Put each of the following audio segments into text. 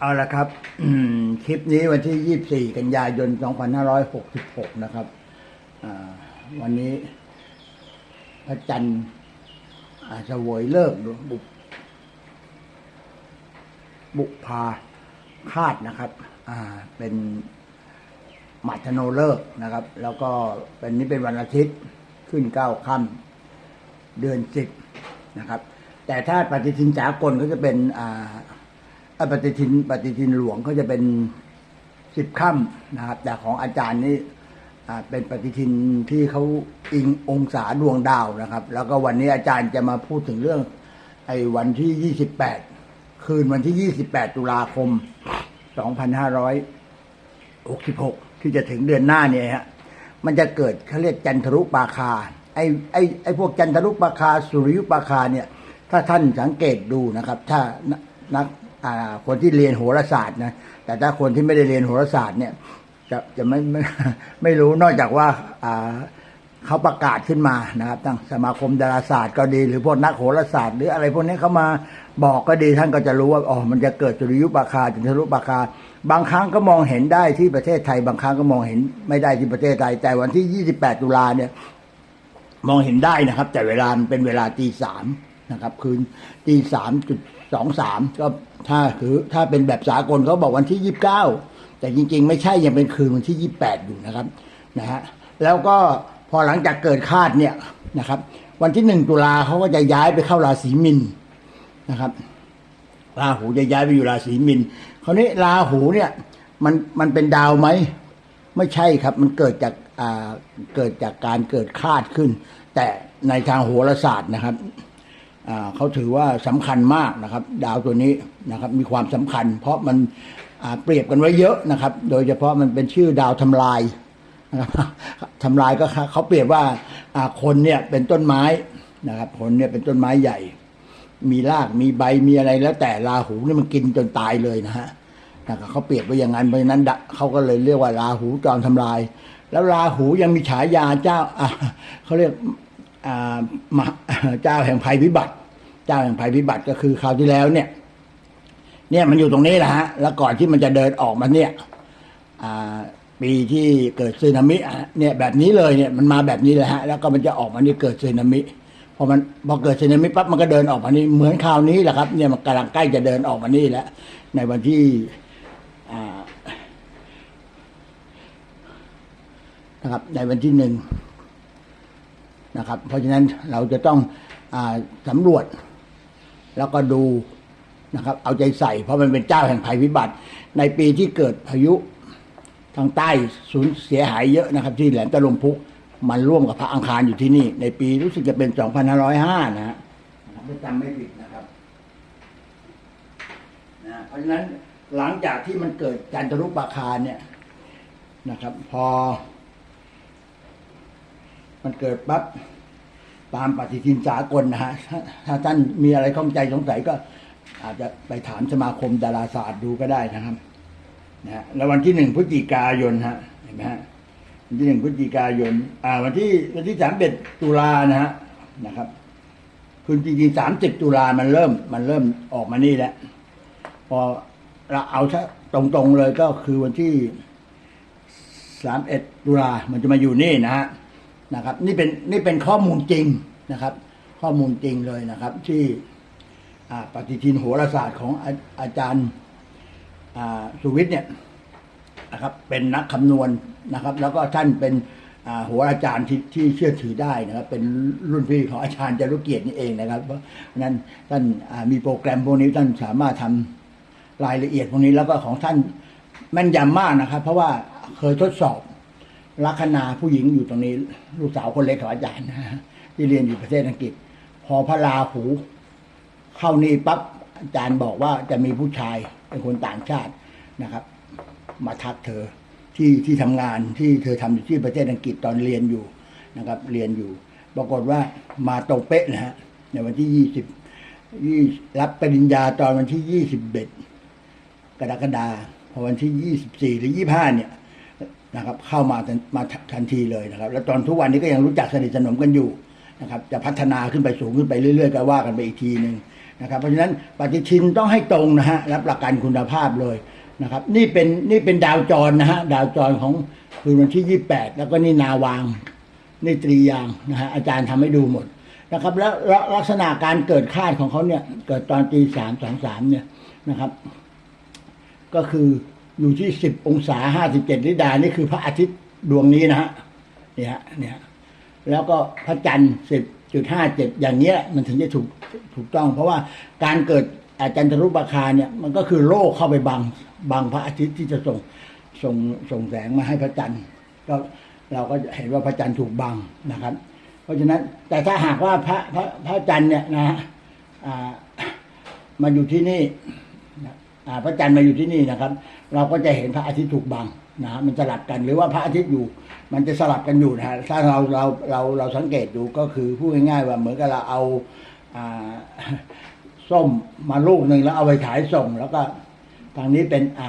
เอาละครับคลิปนี้วันที่ 24 กันยายน 2566 นะครับวันนี้พระจันทร์อาเสวยเลิกบุบุพาคาดนะครับเป็นมัทโนเลิกนะครับ แล้วก็เป็นนี้เป็นวันอาทิตย์ขึ้นเก้าค่ำเดือนสิบนะครับ แต่ถ้าปฏิทินสากลก็จะเป็นอ่า ปฏิทินปฏิทินหลวงก็จะเป็นสิบค่ำนะครับ แต่ของอาจารย์นี่เป็นปฏิทินที่เขาอิงองศาดวงดาวนะครับ แล้วก็วันนี้อาจารย์จะมาพูดถึงเรื่อง ไอ้วันที่ยี่สิบแปดคืนวันที่ยี่สิบแปดตุลาคมสองพันห้าร้อยหกสิบหกที่จะถึงเดือนหน้าเนี่ยฮะมันจะเกิดเขาเรียกจันทรุปราคาไอ้ไอ้ไอ้พวกจันทรุปราคาสุริยุปราคาเนี่ย ถ้าท่านสังเกตดูนะครับ ถ้านัก คนที่เรียนโหราศาสตร์นะแต่ถ้าคนที่ไม่ได้เรียนโหราศาสตร์เนี่ยจะจะไม่ไม่ไม่รู้นอกจากว่าอ่าเขาประกาศขึ้นมานะครับทั้งสมาคมดาราศาสตร์ก็ดี หรือพวกนักโหราศาสตร์ หรืออะไรพวกนี้เขามาบอกก็ดีท่านก็จะรู้ว่าอ๋อมันจะเกิดสุริยุปราคาจันทรุปราคา บางครั้งก็มองเห็นได้ที่ประเทศไทย บางครั้งก็มองเห็นไม่ได้ที่ประเทศไทย แต่วันที่ 28 ตุลาเนี่ย มองเห็นได้นะครับ แต่เวลามันเป็นเวลาตีสามนะครับ คืนตีสามจุดสองสามก็ ถ้าคือถ้าเป็นแบบสากลเขาบอกวันที่ยี่บเก้าแต่จริง ๆ ไม่ใช่ยังเป็นคืนวันที่ยี่แปดอยู่นะครับนะฮะแล้วก็พอหลังจากเกิดคาดเนี่ยนะครับ วันที่หนึ่งตุลาเขาก็จะย้ายไปเข้าราศีมินนะครับราหูจะย้ายไปอยู่ราศีมินคราวนี้ราหูเนี่ยมันมันเป็นดาวไหมไม่ใช่ครับ มันเกิดจากอ่าเกิดจากการเกิดคาดขึ้น แต่ในทางโหราศาสตร์นะครับ เขาถือว่าสำคัญมากนะครับ ดาวตัวนี้นะครับมีความสำคัญ เพราะมันเปรียบกันไว้เยอะนะครับ โดยเฉพาะมันเป็นชื่อดาวทำลายนะครับทำลายก็เขาเปรียบว่าคนเนี่ยเป็นต้นไม้นะครับคนเนี่ยเป็นต้นไม้ใหญ่ มีรากมีใบมีอะไรแล้ว แต่ราหูนี่มันกินจนตายเลยนะฮะนะครับเขาเปรียบไว้อย่างนั้นเพราะฉะนั้นเขาก็เลยเรียกว่าราหูจอมทำลาย แล้วราหูยังมีฉายาเจ้าเขาเรียก เจ้าแห่งภัยพิบัติ เจ้าแห่งภัยพิบัติก็คือคราวที่แล้วเนี่ย เนี่ยมันอยู่ตรงนี้แหละฮะแล้วก่อนที่มันจะเดินออกมาเนี่ยปีที่เกิดสึนามิเนี่ยแบบนี้เลยเนี่ยมันมาแบบนี้แหละฮะแล้วก็มันจะออกมานี่เกิดสึนามิพอมันพอเกิดสึนามิปั๊บมันก็เดินออกมานี่เหมือนคราวนี้แหละครับเนี่ยมันกำลังใกล้จะเดินออกมานี่แล้วในวันที่นะครับในวันที่หนึ่ง นะครับ เพราะฉะนั้นเราจะต้องอสำรวจแล้วก็ดูนะครับ เอาใจใส่ เพราะมันเป็นเจ้าแห่งภัยพิบัติ ในปีที่เกิดพายุทางใต้สูญเสียหายเยอะนะครับ ที่แหลมตะลุมพุกมันร่วมกับพระอังคารอยู่ที่นี่ ในปีรู้สึกจะเป็น 2505 นะฮะถ้าจำไม่ผิดนะครับนะเพราะฉะนั้นหลังจากที่มันเกิดการทะลุปราคาเนี่ยนะครับ พอ มันเกิดปั๊บตามปฏิทินสากลนะฮะถ้าท่านมีอะไรข้องใจสงสัยก็ อาจจะไปถามสมาคมดาราศาสตร์ดูก็ได้นะครับนะฮะแล้ววันที่หนึ่งพฤศจิกายนฮะเห็นไหมฮะวันที่หนึ่งพฤศจิกายน อ่า วันที่วันที่สามเอ็ดตุลานะฮะนะครับคือจริงๆสามสิบตุลามันเริ่ม มันเริ่มออกมานี่แล้วพอเราเอาซะตรงๆเลยก็คือวันที่สามเอ็ดตุลามันจะมาอยู่นี่นะฮะ นะครับ นี่เป็นนี่เป็นข้อมูลจริงนะครับ ข้อมูลจริงเลยนะครับ ที่ปฏิทินโหราศาสตร์ของอาอาจารย์สุวิทย์เนี่ยนะครับ เป็นนักคำนวณนะครับ แล้วก็ท่านเป็นอ่าโหราจารย์ที่ที่เชื่อถือได้นะครับ เป็นรุ่นพี่ของอาจารย์จารุเกียรตินี่เองนะครับ เพราะนั้นท่านมีโปรแกรมพวกนี้ท่านสามารถทำรายละเอียดพวกนี้แล้วก็ของท่านแม่นยำมากนะครับ เพราะว่าเคยทดสอบ ลัคนาผู้หญิงอยู่ตรงนี้ ลูกสาวคนเล็กของอาจารย์นะฮะที่เรียนอยู่ประเทศอังกฤษ พอพระราหู เข้านี่ปั๊บอาจารย์บอกว่าจะมีผู้ชายเป็นคนต่างชาตินะครับ มาทักเธอที่ที่ทำงานที่เธอทำอยู่ที่ประเทศอังกฤษตอนเรียนอยู่นะครับ เรียนอยู่ ปรากฏว่ามาตรงเป๊ะนะฮะในวันที่ยี่สิบยี่รับปริญญาตอนวันที่ยี่สิบเอ็ดกรกฎาคมพอวันที่ยี่สิบสี่หรือยี่ห้าเนี่ย นะครับเข้ามามาทันทีเลยนะครับ แล้วตอนทุกวันนี้ก็ยังรู้จักสนิทสนมกันอยู่นะครับจะพัฒนาขึ้นไปสูงขึ้นไปเรื่อย ๆ ก็ว่ากันไปอีกทีหนึ่งนะครับเพราะฉะนั้นปฏิทินต้องให้ตรงนะฮะรับประกันคุณภาพเลยนะครับ นี่เป็นนี่เป็นดาวจรนะฮะดาวจรของคืนวันที่ 28 แล้วก็นี่นาวางนี่ตรียางนะฮะอาจารย์ทำให้ดูหมดนะครับแล้วแล้วลักษณะการเกิดคาดของเขาเนี่ยเกิดตอนตีสามสองสามเนี่ยนะครับ ก็คือ อยู่ที่สิบองศาห้าสิบเจ็ดลิดานี่คือพระอาทิตย์ดวงนี้นะฮะเนี่ยฮะเนี่ยแล้วก็พระจันทร์สิบจุดห้าเจ็ดอย่างเงี้ย มันถึงจะถูกถูกต้อง เพราะว่าการเกิดอาจันทรุปราคาเนี่ยมันก็คือโลกเข้าไปบังบังพระอาทิตย์ที่จะส่งส่งส่งแสงมาให้พระจันทร์ก็เราก็เห็นว่าพระจันทร์ถูกบังนะครับ เพราะฉะนั้นแต่ถ้าหากว่าพระพระพระจันทร์เนี่ยนะฮะมาอยู่ที่นี่ พระจันทร์มาอยู่ที่นี่นะครับ เราก็จะเห็นพระอาทิตย์ถูกบังนะฮะมันสลับกันหรือว่าพระอาทิตย์อยู่ มันจะสลับกันอยู่นะฮะถ้าเราเราเราเราสังเกตดูก็คือพูดง่ายๆว่าเหมือนกับเราเอาส้มมาลูกหนึ่งแล้วเอาไปฉายส่ง แล้วก็ทางนี้เป็นอ่า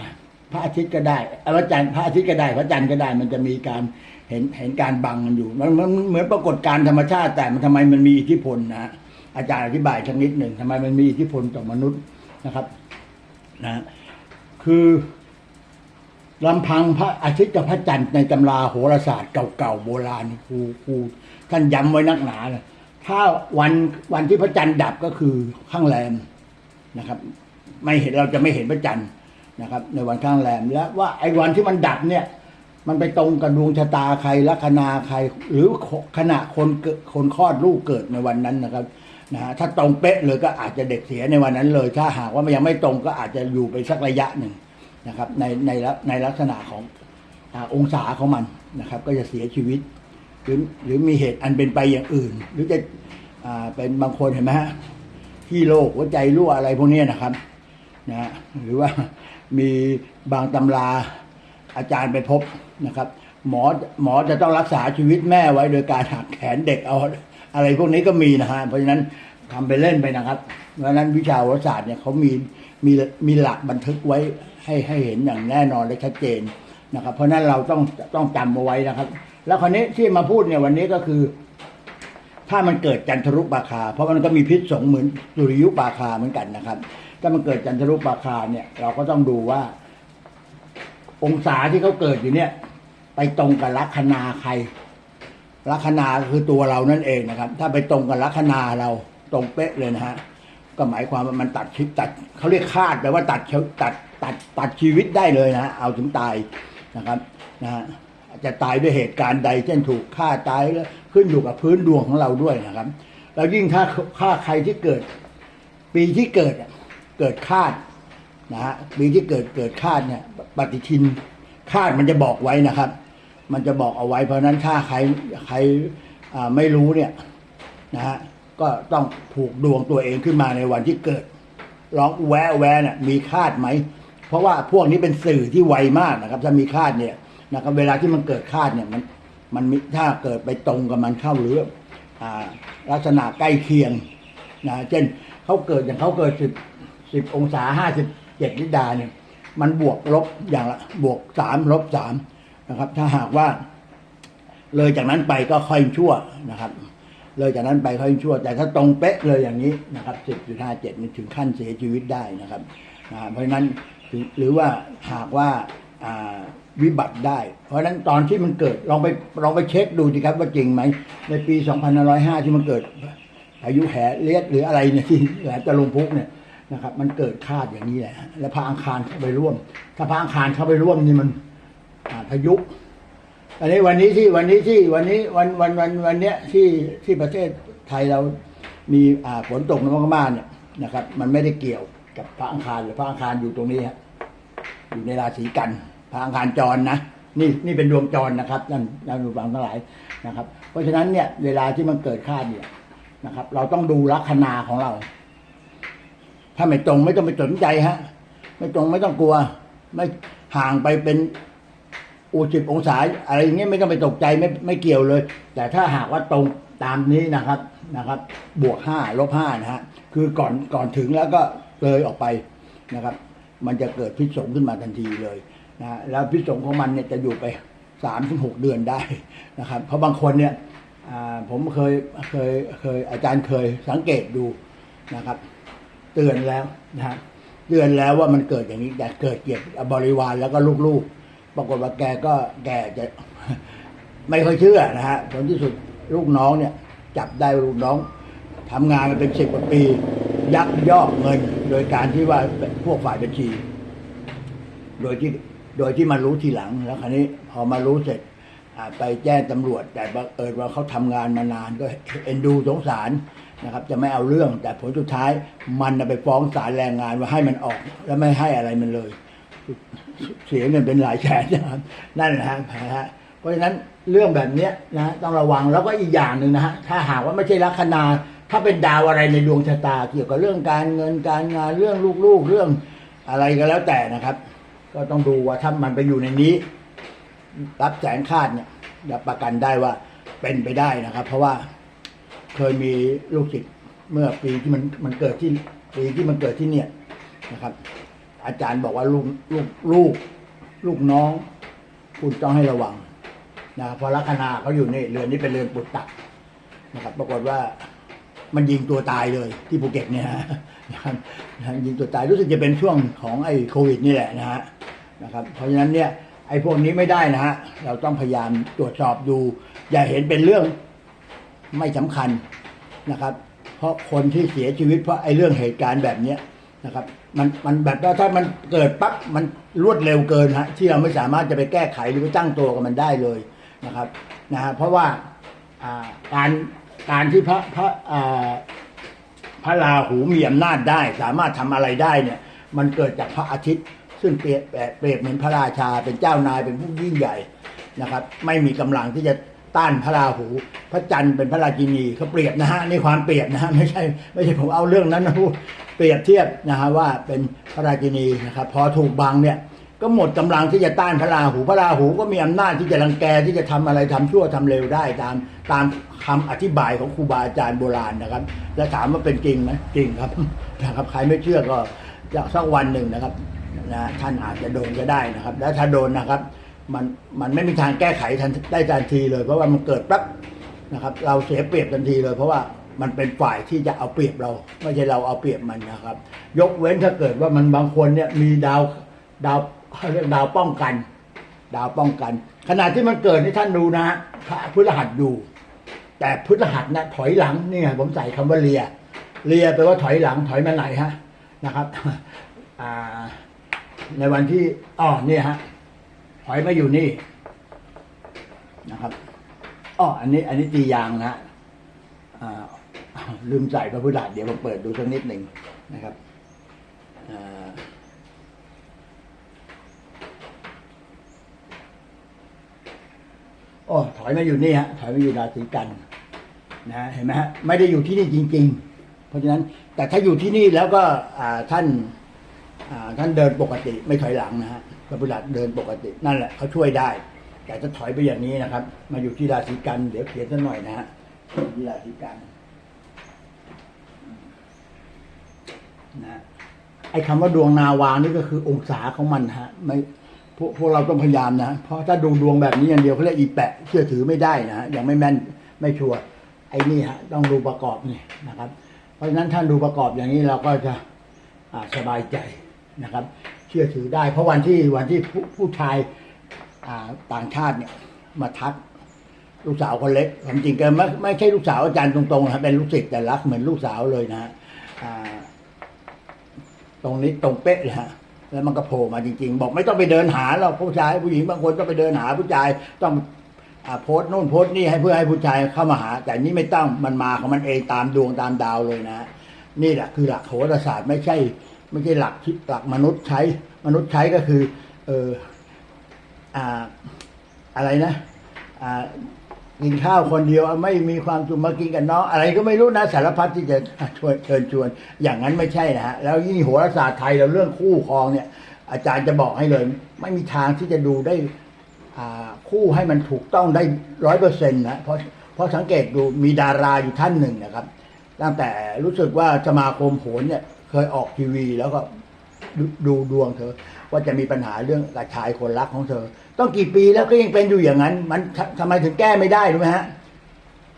พระอาทิตย์ก็ได้พระจันทร์พระอาทิตย์ก็ได้ พระจันทร์ก็ได้ มันจะมีการเห็นเห็นการบังกันอยู่ มันมันเหมือนปรากฏการธรรมชาติ แต่มันทำไมมันมีอิทธิพลนะฮะอาจารย์อธิบายชนิดหนึ่งทำไมมันมีอิทธิพลต่อมนุษย์นะครับ นะคือลำพังพระอาทิตย์กับพระจันทร์ในตำราโหราศาสตร์เก่าๆโบราณครูครูท่านย้ำไว้นักหนาเลยถ้าวันวันที่พระจันทร์ดับก็คือข้างแรมนะครับ ไม่เห็นเราจะไม่เห็นพระจันทร์นะครับ ในวันข้างแรมและว่าไอ้วันที่มันดับเนี่ย มันไปตรงกับดวงชะตาใครลัคนาใคร หรือขณะคนเกิดคนคลอดลูกเกิดในวันนั้นนะครับ นะฮะถ้าตรงเป๊ะเลยก็อาจจะเด็กเสียในวันนั้นเลย ถ้าหากว่ามันยังไม่ตรงก็อาจจะอยู่ไปสักระยะหนึ่งนะครับในในลักในลักษณะของอองศาของมันนะครับ ก็จะเสียชีวิต หรือหรือมีเหตุอันเป็นไปอย่างอื่น หรือจะอ่าเป็นบางคนเห็นไหมฮะที่โรคหัวใจรั่วอะไรพวกนี้นะครับนะฮะหรือว่ามีบางตำราอาจารย์ไปพบนะครับ หมอหมอจะต้องรักษาชีวิตแม่ไว้โดยการหักแขนเด็กเอา อะไรพวกนี้ก็มีนะฮะเพราะฉะนั้นทำไปเล่นไปนะครับเพราะฉะนั้นวิชาวิทยาศาสตร์เนี่ยเขามีมีมีหลักบันทึกไว้ให้ให้เห็นอย่างแน่นอนและชัดเจนนะครับ เพราะฉะนั้นเราต้องต้องจำเอาไว้นะครับ แล้วคราวนี้ที่มาพูดเนี่ยวันนี้ก็คือ ถ้ามันเกิดจันทรุปราคา เพราะมันก็มีพิษสงเหมือนสุริยุปราคาเหมือนกันนะครับ ถ้ามันเกิดจันทรุปราคาเนี่ย เราก็ต้องดูว่า องศาที่เขาเกิดอยู่เนี่ย ไปตรงกับลัคนาใคร ลัคนาคือตัวเรานั่นเองนะครับ ถ้าไปตรงกับลัคนาเราตรงเป๊ะเลยนะฮะก็หมายความว่ามันตัดชีวิตตัดเขาเรียกคาดแปลว่าตัดชีวิตตัดตัดตัดชีวิตได้เลยนะเอาถึงตายนะครับนะฮะจะตายด้วยเหตุการณ์ใดเช่นถูกฆ่าตายแล้วขึ้นอยู่กับพื้นดวงของเราด้วยนะครับแล้วยิ่งถ้าฆ่าใครที่เกิด ปีที่เกิดเกิดคาดนะฮะปีที่เกิดเกิดคาดเนี่ยปฏิทินคาดมันจะบอกไว้นะครับ มันจะบอกเอาไว้ เพราะนั้นถ้าใครใครไม่รู้เนี่ยนะฮะก็ต้องผูกดวงตัวเองขึ้นมาในวันที่เกิดร้องแวะแวะเนี่ยมีคาดไหม เพราะว่าพวกนี้เป็นสื่อที่ไวมากนะครับ ถ้ามีคาดเนี่ยนะครับเวลาที่มันเกิดคาดเนี่ยมันมันมถ้าเกิดไปตรงกับมันเข้าหรือลักษณะใกล้เคียงนะเช่นเขาเกิดอย่างเขาเกิดสิบสิบองศาห้าสิบเจ็ดลิดาเนี่ยมันบวกลบอย่างละบวกสามลบสาม นะครับ ถ้าหากว่า เลยจากนั้นไปก็ค่อยชั่วนะครับ เลยจากนั้นไปค่อยชั่ว แต่ถ้าตรงเป๊ะเลยอย่างนี้นะครับสิบจุดห้าเจ็ดนี่ถึงขั้นเสียชีวิตได้นะครับอ่าเพราะฉะนั้นหรือว่าหากว่าวิบัติได้ เพราะฉะนั้นตอนที่มันเกิดลองไปลองไปเช็คดูสิครับว่าจริงไหม ในปี 2505 ที่มันเกิดพายุแหเลียดหรืออะไรเนี่ยที่แหลมตะลุมพุกเนี่ยนะครับ มันเกิดคาดอย่างนี้แหละ แล้วพระอังคารเข้าไปร่วม ถ้าพระอังคารเข้าไปร่วมนี่มัน พายุอันนี้วันนี้ที่วันนี้ที่วันนี้วันวันวันวันเนี้ยที่ที่ประเทศไทยเรามีอ่าฝนตกในมากๆเนี่ยนะครับ มันไม่ได้เกี่ยวกับพระอังคารหรือพระอังคารอยู่ตรงนี้ฮะอยู่ในราศีกันพระอังคารจรนะนี่นี่เป็นดวงจรนะครับท่านท่นผู้ฟังทั้งหลายนะครับ เพราะฉะนั้นเนี่ยเวลาที่มันเกิดคาดเนี่ยนะครับ เราต้องดูลัคนาของเรา ถ้าไม่ตรงไม่ต้องไปสนใจฮะ ไม่ตรงไม่ต้องกลัว ไม่ห่างไปเป็น อูสิบองศาอะไรอย่างเงี้ยไม่ต้องไปตกใจไม่ไม่เกี่ยวเลย แต่ถ้าหากว่าตรงตามนี้นะครับนะครับ บวกห้าลบห้านะฮะคือก่อนก่อนถึงแล้วก็เลยออกไปนะครับ มันจะเกิดพิษสงขึ้นมาทันทีเลยนะแล้วพิษสงของมันเนี่ยจะอยู่ไปสามถึงหกเดือนได้นะครับ เพราะบางคนเนี่ยอ่าผมเคยเคยเคยอาจารย์เคยสังเกตดูนะครับ เตือนแล้วนะฮะเตือนแล้วว่ามันเกิดอย่างนี้แต่เกิดเกี่ยวบบริวารแล้วก็ลูกๆ ปรากฏว่าแกก็แกจะไม่ค่อยเชื่อนะฮะผลที่สุดลูกน้องเนี่ย จับได้ลูกน้องทำงานมาเป็นสิบกว่าปี ยักยอกเงิน โดยการที่ว่าพวกฝ่ายบัญชี โดยที่โดยที่มารู้ทีหลังแล้วคราวนี้ พอมารู้เสร็จไปแจ้งตำรวจ แต่บังเอิญว่าเขาทำงานมานานก็เอ็นดูสงสารนะครับ จะไม่เอาเรื่อง แต่ผลสุดท้ายมันไปฟ้องศาลแรงงานว่าให้มันออก แล้วไม่ให้อะไรมันเลย เสียเงินเป็นหลายแสนนะครับนั่นแหละฮะนะฮะเพราะฉะนั้นเรื่องแบบเนี้ยนะฮะต้องระวังแล้วก็อีกอย่างหนึ่งนะฮะถ้าหากว่าไม่ใช่ลัคนาถ้าเป็นดาวอะไรในดวงชะตา เกี่ยวกับเรื่องการเงินการงานเรื่องลูกๆเรื่องอะไรก็แล้วแต่นะครับ ก็ต้องดูว่าถ้ามันไปอยู่ในนี้ รับแสงคาดเนี่ยรับประกันได้ว่าเป็นไปได้นะครับ เพราะว่าเคยมีลูกศิษย์เมื่อปีที่มันมันเกิดที่ปีที่มันเกิดที่เนี่ยนะครับ อาจารย์บอกว่าลูกลูกลูกลูกน้องคุณต้องให้ระวังนะเพราะลัคนาเขาอยู่ในเรือนนี้เป็นเรือนปุตตะนะครับ ปรากฏว่ามันยิงตัวตายเลยที่ภูเก็ตเนี่ยฮะยิงตัวตายรู้สึกจะเป็นช่วงของไอ้โควิดนี่แหละนะฮะนะครับ เพราะฉะนั้นเนี่ยไอ้พวกนี้ไม่ได้นะฮะเราต้องพยายามตรวจสอบดู อย่าเห็นเป็นเรื่องไม่สำคัญนะครับ เพราะคนที่เสียชีวิตเพราะไอ้เรื่องเหตุการณ์แบบเนี้ย นะครับ มันมันแบบว่าถ้ามันเกิดปั๊บมันรวดเร็วเกินฮะที่เราไม่สามารถจะไปแก้ไขหรือไปตั้งตัวกับมันได้เลยนะครับนะฮะเพราะว่าการการที่พระพระพระราหูมีอำนาจได้ สามารถทำอะไรได้เนี่ย มันเกิดจากพระอาทิตย์ ซึ่งเปรียบเปรียบเหมือนพระราชาเป็นเจ้านายเป็นผู้ยิ่งใหญ่นะครับ ไม่มีกำลังที่จะ ต้านพระราหู พระจันทร์เป็นพระราชินีเขาเปรียบนะฮะนี่ความเปรียบนะฮะไม่ใช่ไม่ใช่ผมเอาเรื่องนั้นมาพูดเปรียบเทียบนะฮะว่าเป็นพระราชินีนะครับพอถูกบังเนี่ยก็หมดกำลังที่จะต้านพระราหู พระราหูก็มีอำนาจที่จะรังแกที่จะทำอะไรทำชั่วทำเร็วได้ตามตามคำอธิบายของครูบาอาจารย์โบราณนะครับ และถามว่าเป็นจริงไหมจริงครับนะครับใครไม่เชื่อก็จะสักวันหนึ่งนะครับนะท่านอาจจะโดนก็ได้นะครับ แล้วถ้าโดนนะครับ มันมันไม่มีทางแก้ไขทันได้ทันทีเลย เพราะว่ามันเกิดปั๊บนะครับ เราเสียเปรียบทันทีเลย เพราะว่ามันเป็นฝ่ายที่จะเอาเปรียบเรา ไม่ใช่เราเอาเปรียบมันนะครับ ยกเว้นถ้าเกิดว่ามันบางคนเนี่ยมีดาวดาวเรียกดาวป้องกัน ดาวป้องกัน ขณะที่มันเกิดให้ท่านดูนะพระพฤหัสอยู่ แต่พฤหัสนะถอยหลังนี่ไงผมใส่คำว่าเลียเลียแปลว่าถอยหลังถอยมาไหนฮะนะครับในวันที่อ๋อเนี่ยฮะ ถอยมาอยู่นี่นะครับอ๋ออันนี้ อันนี้ตียางนะฮะอ่าลืมใส่พระพุทธเดี๋ยวผมเปิดดูสักนิดหนึ่งนะครับอ่าโอ้ถอยมาอยู่นี่ฮะถอยมาอยู่ราศีกันนะเห็นไหมฮะไม่ได้อยู่ที่นี่จริง ๆ เพราะฉะนั้นแต่ถ้าอยู่ที่นี่แล้วก็ท่าน ท่านเดินปกติไม่ถอยหลังนะฮะพระพุทธเดินปกตินั่นแหละเขาช่วยได้ แต่จะถอยไปอย่างนี้นะครับ มาอยู่ที่ราศีกัน เดี๋ยวเขียนสักหน่อยนะฮะที่ราศีกันนะฮะไอ้คำว่าดวงนาวานี่ก็คือองศาของมันฮะไม่พวกพวกเราต้องพยายามนะเพราะถ้าดูดวงแบบนี้อย่างเดียวเขาเรียกอีแปะเชื่อถือไม่ได้นะฮะยังไม่แม่นไม่ชัวร์ไอ้นี่ฮะต้องดูประกอบนี่นะครับ เพราะฉะนั้นท่านดูประกอบอย่างนี้เราก็จะสบายใจ นะครับ เชื่อถือได้ เพราะวันที่วันที่ผู้ผู้ชายต่างชาติเนี่ยมาทักลูกสาวคนเล็กความจริงแกไม่ไม่ใช่ลูกสาวอาจารย์ตรงๆนะเป็นลูกศิษย์แต่รักเหมือนลูกสาวเลยนะตรงนี้ตรงเป๊ะเลยฮะแล้วมันก็โผล่มาจริง ๆ บอกไม่ต้องไปเดินหาหรอกผู้ชายผู้หญิงบางคนต้องไปเดินหาผู้ชายต้องอโพสต์นู่นโพสต์นี่ให้เพื่อให้ผู้ชายเข้ามาหา แต่นี่ไม่ต้องมันมาของมันเองตามดวงตามดาวเลยนะ นี่แหละคือหลักโหราศาสตร์ไม่ใช่ ไม่ใช่หลักที่หลักมนุษย์ใช้ มนุษย์ใช้ก็คือ เอออ่าอะไรนะ อ่ากินข้าวคนเดียวไม่มีความสุขมากินกับน้องอะไรก็ไม่รู้นะสารพัดที่จะชวนเชิญชวน อย่างนั้นไม่ใช่นะฮะแล้วยิ่งโหราศาสตร์ไทยเราเรื่องคู่ครองเนี่ย อาจารย์จะบอกให้เลย ไม่มีทางที่จะดูได้คู่ให้มันถูกต้องได้ร้อยเปอร์เซ็นต์นะเพราะเพราะสังเกตดูมีดาราอยู่ท่านหนึ่งนะครับ ตั้งแต่รู้สึกว่าสมาคมโหนเนี่ย เคยออกทีวีแล้วก็ดูดวงเธอ ว่าจะมีปัญหาเรื่องกับชายคนรักของเธอ ต้องกี่ปีแล้วก็ยังเป็นอยู่อย่างนั้น มันทำไมถึงแก้ไม่ได้รู้ไหมฮะ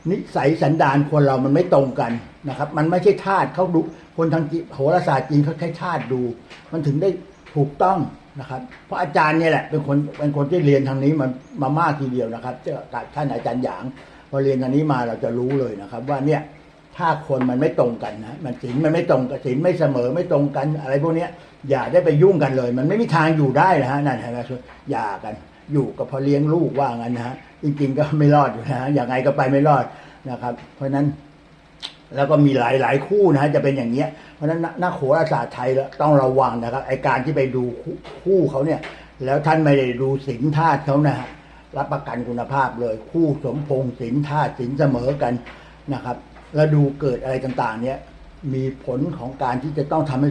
นิสัยสันดานคนเรามันไม่ตรงกันนะครับ มันไม่ใช่ธาตุเขาดูคนทางจีโหราศาสตร์จีนเขาใช้ธาตุดู มันถึงได้ถูกต้องนะครับ เพราะอาจารย์เนี่ยแหละเป็นคนเป็นคนที่เรียนทางนี้มันมามากทีเดียวนะครับเจอกับท่านอาจารย์หยางพอเรียนทางนี้มาเราจะรู้เลยนะครับ ว่าเนี่ย ถ้าคนมันไม่ตรงกันนะมันศีลมันไม่ตรงกับศีลไม่เสมอไม่ตรงกันอะไรพวกเนี้ยอย่าได้ไปยุ่งกันเลย มันไม่มีทางอยู่ได้นะฮะนั่นเห็นไหมอย่ากันอยู่กับพอเลี้ยงลูกว่างั้นนะฮะจริง ๆ ก็ไม่รอดอยู่นะฮะอย่างไงก็ไปไม่รอดนะครับ เพราะนั้น แล้วก็มีหลายหลายคู่นะฮะจะเป็นอย่างเงี้ยเพราะนั้นนักโหราศาสตร์ไทยแล้วต้องระวังนะครับไอการที่ไปดูคู่เขาเนี่ย แล้วท่านไม่ได้ดูสินธาตุเขานะฮะรับประกันคุณภาพเลย คู่สมพงษ์สินธาตุสินเสมอกันนะครับ แล้วดูเกิดอะไรต่าง ๆ เนี่ยมีผลของการที่จะต้องทำให้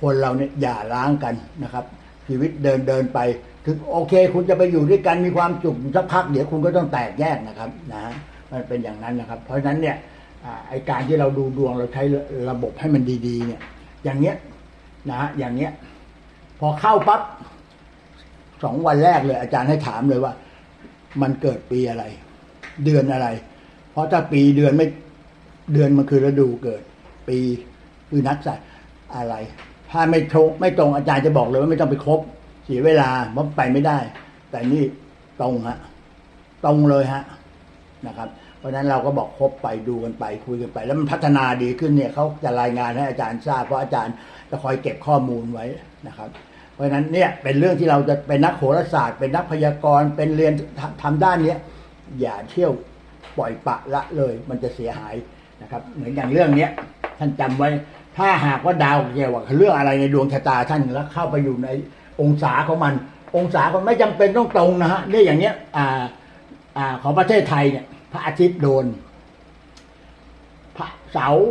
คนเราเนี่ยอย่าร้างกันนะครับ ชีวิตเดินเดินไป ถึงโอเค คุณจะไปอยู่ด้วยกันมีความสุขสักพักเดี๋ยวคุณก็ต้องแตกแยกนะครับนะฮะมันเป็นอย่างนั้นนะครับ เพราะฉะนั้นเนี่ยไอการที่เราดูดวงเราใช้ระบบให้มันดีๆ เนี่ย อย่างเงี้ยนะฮะอย่างเงี้ย พอเข้าปั๊บสองวันแรกเลย อาจารย์ให้ถามเลยว่า มันเกิดปีอะไร เดือนอะไร เพราะถ้าปีเดือนไม่ เดือนมันคือฤดูเกิด ปีคือนักสัตว์อะไร ถ้าไม่ตรงไม่ตรงอาจารย์จะบอกเลยว่าไม่ต้องไปครบเสียเวลาเพราะไปไม่ได้ แต่นี่ตรงฮะตรงเลยฮะนะครับ เพราะนั้นเราก็บอกครบไปดูกันไปคุยกันไป แล้วมันพัฒนาดีขึ้นเนี่ยเขาจะรายงานให้อาจารย์ทราบเพราะอาจารย์จะคอยเก็บข้อมูลไว้นะครับ เพราะฉะนั้นเนี่ยเป็นเรื่องที่เราจะเป็นนักโหราศาสตร์ เป็นนักพยากรณ์เป็นเรียนทำทำด้านเนี้ยอย่าเที่ยวปล่อยปะละเลย มันจะเสียหาย นะครับเหมือนอย่างเรื่องเนี้ยท่านจำไว้ ถ้าหากว่าดาวเกี่ยวกับเรื่องอะไรในดวงชะตาท่านแล้วเข้าไปอยู่ในองศาของมัน องศาของไม่จำเป็นต้องตรงนะฮะเนี่ยอย่างเนี้ยอ่าอ่าของประเทศไทยเนี่ย พระอาทิตย์โดน พระเสาร์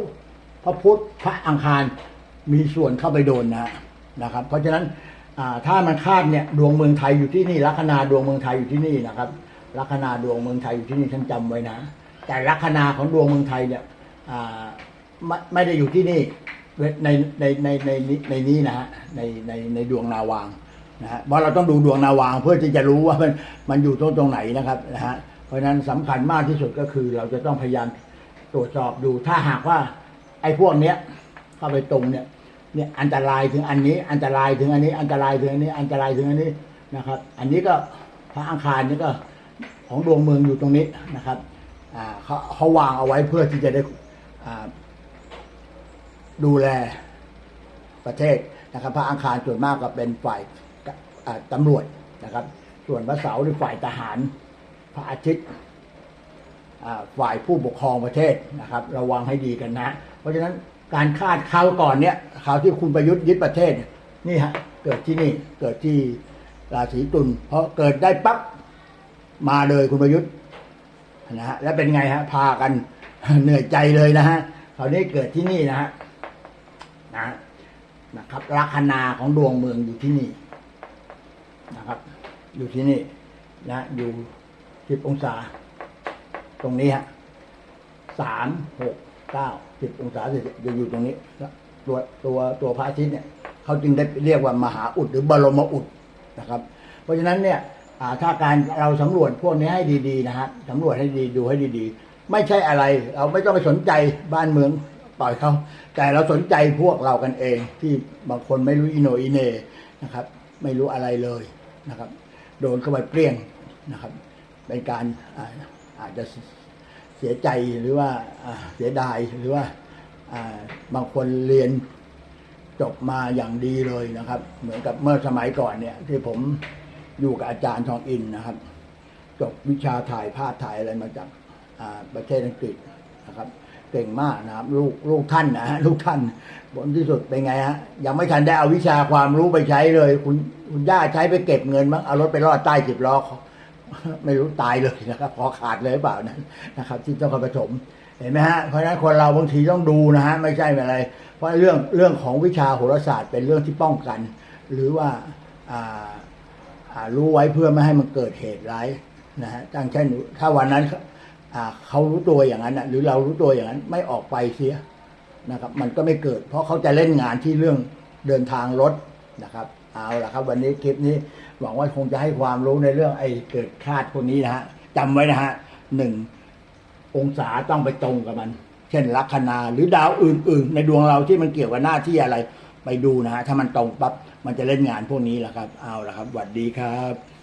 พระพุธพระอังคารมีส่วนเข้าไปโดนนะนะครับ เพราะฉะนั้นถ้ามันคาดเนี่ยดวงเมืองไทยอยู่ที่นี่ลัคนาดวงเมืองไทยอยู่ที่นี่นะครับลัคนาดวงเมืองไทยอยู่ที่นี่ท่านจำไว้นะ แต่ลัคนาของดวงเมืองไทยเนี่ย ไม่ไม่ได้อยู่ที่นี่ในในในในในในนี้นะฮะในในในดวงนาวางนะฮะเพราะเราต้องดูดวงนาวางเพื่อที่จะรู้ว่ามันมันอยู่ตรงตรงไหนนะครับนะฮะเพราะฉะนั้นสำคัญมากที่สุดก็คือ เราจะต้องพยายามตรวจสอบดูถ้าหากว่า ไอ้พวกเนี้ยเข้าไปตรงเนี่ยเนี่ยอันตรายถึงอันนี้ อันตรายถึงอันนี้ อันตรายถึงอันนี้ อันตรายถึงอันนี้นะครับ อันนี้ก็พระอังคารนี่ก็ของดวงเมืองอยู่ตรงนี้นะครับอ่าเขาเขาวางเอาไว้เพื่อที่จะได้ ดูแลประเทศนะครับ พระอังคารส่วนมากก็เป็นฝ่ายตำรวจนะครับ ส่วนพระเสาร์เป็นฝ่ายทหาร พระอาทิตย์ฝ่ายผู้ปกครองประเทศนะครับ ระวังให้ดีกันนะ เพราะฉะนั้นการคาดคราวก่อนเนี่ยคราวที่คุณประยุทธ์ยึดประเทศนี่ยนี่ฮะเกิดที่นี่เกิดที่ราศีตุลเพราะเกิดได้ปั๊บมาเลยคุณประยุทธ์นะฮะแล้วเป็นไงฮะพากัน เหนื่อยใจเลยนะฮะคราวนี้เกิดที่นี่นะฮะนะนะครับลัคนาของดวงเมืองอยู่ที่นี่นะครับ อยู่ที่นี่นะอยู่สิบองศา ตรงนี้ฮะสามหกเก้าสิบองศาจะอยู่ตรงนี้ตัวตัวตัวพระอาทิตย์เนี่ยเขาจึงได้เรียกว่ามหาอุดหรือบรมอุดนะครับ เพราะฉะนั้นเนี่ยถ้าการเราสำรวจพวกนี้ให้ดีๆนะฮะสำรวจให้ดีดูให้ดีๆ ไม่ใช่อะไร เราไม่ต้องไปสนใจบ้านเมืองปล่อยเขาแต่เราสนใจพวกเรากันเอง ที่บางคนไม่รู้อิโนอิเนนะครับ ไม่รู้อะไรเลยนะครับ โดนเข้าไปเปรี้ยงนะครับ เป็นการอาอาจจะเสียใจหรือว่าาเสียดายหรือว่าาบางคนเรียนจบมาอย่างดีเลยนะครับ เหมือนกับเมื่อสมัยก่อนเนี่ย ที่ผมอยู่กับอาจารย์ทองอินนะครับ จบวิชาถ่ายภาพถ่ายอะไรมาจาก ประเทศอังกฤษนะครับ เก่งมากนะครับ ลูกลูกท่านนะฮะลูกท่านผลที่สุดเป็นไงฮะยังไม่ทันได้เอาวิชาความรู้ไปใช้เลย คุณคุณย่าใช้ไปเก็บเงินมั้งเอารถไปรอดใต้สิบล้อไม่รู้ตายเลยนะครับพอขาดเลยเปล่านั้นนะครับ ที่ต้องคอยผสมเห็นไหมฮะเพราะฉะนั้นคนเราบางทีต้องดูนะฮะไม่ใช่อะไร เพราะเรื่องเรื่องของวิชาโหราศาสตร์เป็นเรื่องที่ป้องกัน หรือว่าอ่าอ่ารู้ไว้เพื่อไม่ให้มันเกิดเหตุร้ายนะฮะดังเช่นถ้าวันนั้น เขารู้ตัวอย่างนั้นนะหรือเรารู้ตัวอย่างนั้นไม่ออกไปเสียนะครับ มันก็ไม่เกิด เพราะเขาจะเล่นงานที่เรื่องเดินทางรถนะครับ เอาละครับ วันนี้คลิปนี้หวังว่าคงจะให้ความรู้ในเรื่องไอ้เกิดคาดพวกนี้นะฮะจำไว้นะฮะหนึ่งองศาต้องไปตรงกับมัน เช่นลัคนาหรือดาวอื่น ๆ ในดวงเราที่มันเกี่ยวกับหน้าที่อะไรไปดูนะฮะถ้ามันตรงปั๊บมันจะเล่นงานพวกนี้แหละครับ เอาละครับหวัดดีครับ